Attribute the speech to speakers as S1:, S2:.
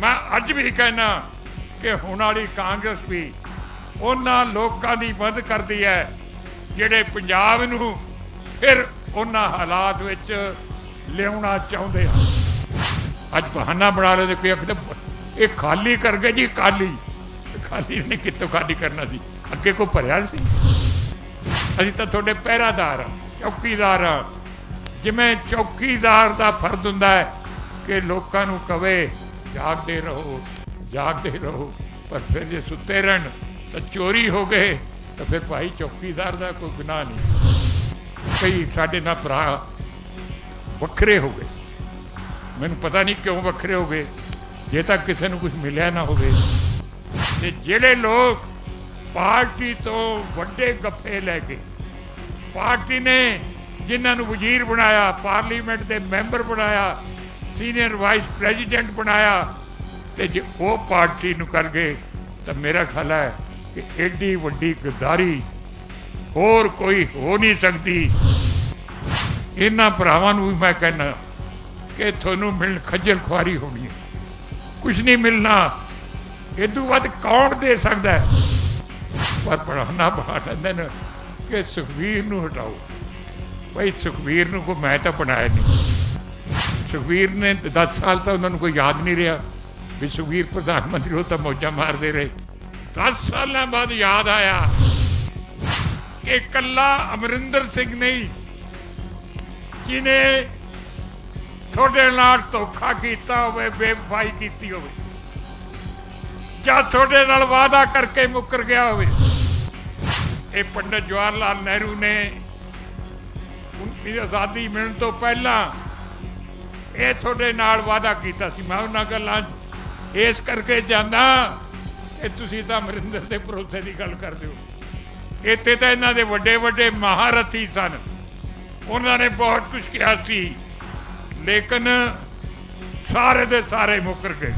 S1: ਮੈਂ ਅੱਜ ਵੀ ਕਹਿਣਾ ਕਿ ਹੁਣ ਵਾਲੀ ਕਾਂਗਰਸ ਵੀ ਉਹਨਾਂ ਲੋਕਾਂ ਦੀ ਮਦਦ ਕਰਦੀ ਹੈ, ਜਿਹੜੇ ਪੰਜਾਬ ਨੂੰ ਫਿਰ ਉਹਨਾਂ ਹਾਲਾਤ ਵਿੱਚ ਲਿਆਉਣਾ ਚਾਹੁੰਦੇ ਹਨ। ਅੱਜ ਬਹਾਨਾ ਬਣਾ ਲੈਂਦੇ, ਕੋਈ ਆਖਦਾ, ਇਹ ਖਾਲੀ ਕਰ ਗਏ ਜੀ, ਖਾਲੀ। ਖਾਲੀ ਨੇ ਕਿੱਥੋਂ ਖਾਲੀ ਕਰਨਾ ਸੀ? ਅੱਗੇ ਕੋ ਭਰਿਆ ਸੀ? ਅਸੀਂ ਤਾਂ ਤੁਹਾਡੇ ਪਹਿਰਾਦਾਰ ਹਾਂ, ਚੌਕੀਦਾਰ ਹਾਂ। ਜਿਵੇਂ ਚੌਕੀਦਾਰ ਦਾ ਫਰਜ਼ ਹੁੰਦਾ ਹੈ ਕਿ ਲੋਕਾਂ ਨੂੰ ਕਵੇ ਜਾਗਦੇ ਰਹੋ ਜਾਗਦੇ ਰਹੋ। ਪਰ ਫਿਰ ਜੇ ਸੁੱਤੇ ਰਹਿਣ, ਤਾਂ ਚੋਰੀ ਹੋ ਗਏ, ਤਾਂ ਫਿਰ ਭਾਈ ਚੌਕੀਦਾਰ ਦਾ ਕੋਈ ਗੁਨਾਹ ਨਹੀਂ। ਕਈ ਸਾਡੇ ਨਾਲ ਭਰਾ ਵੱਖਰੇ ਹੋ ਗਏ। ਮੈਨੂੰ ਪਤਾ ਨਹੀਂ ਕਿਉਂ ਵੱਖਰੇ ਹੋ ਗਏ। ਜੇ ਤਾਂ ਕਿਸੇ ਨੂੰ ਕੁਝ ਮਿਲਿਆ ਨਾ ਹੋਵੇ। ਤੇ ਜਿਹੜੇ ਲੋਕ ਪਾਰਟੀ ਤੋਂ ਵੱਡੇ ਗੱਫੇ ਲੈ ਕੇ, ਪਾਰਟੀ ਨੇ ਜਿਨ੍ਹਾਂ ਨੂੰ ਵਜ਼ੀਰ ਬਣਾਇਆ, ਪਾਰਲੀਮੈਂਟ ਦੇ ਮੈਂਬਰ ਬਣਾਇਆ ਸੀਨੀਅਰ ਵਾਈਸ ਪ੍ਰੈਜ਼ੀਡੈਂਟ ਬਣਾਇਆ ਤੇ ਜੇ ਉਹ ਪਾਰਟੀ ਨੂੰ ਕਰ ਗਏ, ਤਾਂ ਮੇਰਾ ਖਿਆਲ ਹੈ ਕਿ ਐਡੀ ਵੱਡੀ ਗਦਾਰੀ ਹੋਰ ਕੋਈ ਹੋ ਨਹੀਂ ਸਕਦੀ। ਇਹਨਾਂ ਭਰਾਵਾਂ ਨੂੰ ਵੀ ਮੈਂ ਕਹਿੰਦਾ ਕਿ ਤੁਹਾਨੂੰ ਮਿਲਣ ਖੱਜਲ ਖੁਆਰੀ ਹੋਣੀ ਹੈ। ਕੁਝ ਨਹੀਂ ਮਿਲਣਾ। ਇਦੋਂ ਵੱਧ ਕੌਣ ਦੇ ਸਕਦਾ ਹੈ? ਪਰ ਪੜਾਉਣਾ ਬਣਾ ਲੈਂਦੇ ਨੇ ਕਿ ਸੁਖਵੀਰ ਨੂੰ ਹਟਾਓ। ਭਾਈ ਸੁਖਵੀਰ ਨੂੰ ਕੋ ਮੈਂ ਤਾਂ ਬਣਾਇਆ ਨਹੀਂ। ਸੁਖਵੀਰ ਨੇ 10 ਸਾਲ ਤਾਂ ਉਹਨਾਂ ਨੂੰ ਕੋਈ ਯਾਦ ਨਹੀਂ ਰਿਹਾ। ਵੀ ਸੁਖਵੀਰ ਪ੍ਰਧਾਨ ਮੰਤਰੀ ਉਹ ਤਾਂ ਮੌਜਾਂ ਮਾਰਦੇ ਰਹੇ। 10 ਸਾਲਾਂ ਬਾਅਦ ਯਾਦ ਆਇਆ ਕਿ ਕੱਲਾ ਅਮਰਿੰਦਰ ਸਿੰਘ ਨਹੀਂ, ਜਿਹਨੇ ਤੁਹਾਡੇ ਨਾਲ ਧੋਖਾ ਕੀਤਾ ਹੋਵੇ, ਬੇਵਫਾਈ ਕੀਤੀ ਹੋਵੇ, ਜਾਂ ਤੁਹਾਡੇ ਨਾਲ ਵਾਅਦਾ ਕਰਕੇ ਮੁੱਕਰ ਗਿਆ ਹੋਵੇ। ਇਹ ਪੰਡਤ ਜਵਾਹਰ ਲਾਲ ਨਹਿਰੂ ਨੇ ਉਨਕੀ ਆਜ਼ਾਦੀ ਮਿਲਣ ਤੋਂ ਪਹਿਲਾਂ ਇਹ ਤੁਹਾਡੇ ਨਾਲ ਵਾਅਦਾ ਕੀਤਾ ਸੀ। ਮੈਂ ਉਹਨਾਂ ਗੱਲਾਂ ਇਸ ਕਰਕੇ ਜਾਂਦਾ ਕਿ ਤੁਸੀਂ ਤਾਂ ਅਮਰਿੰਦਰ ਦੇ ਭਰੋਸੇ ਦੀ ਗੱਲ ਕਰਦੇ ਹੋ। ਇੱਥੇ ਤਾਂ ਇਹਨਾਂ ਦੇ ਵੱਡੇ ਵੱਡੇ ਮਹਾਰਥੀ ਸਨ। ਉਹਨਾਂ ਨੇ ਬਹੁਤ ਕੁਝ ਕਿਹਾ ਸੀ, ਲੇਕਿਨ ਸਾਰੇ ਦੇ ਸਾਰੇ ਮੁੱਕਰ ਗਏ।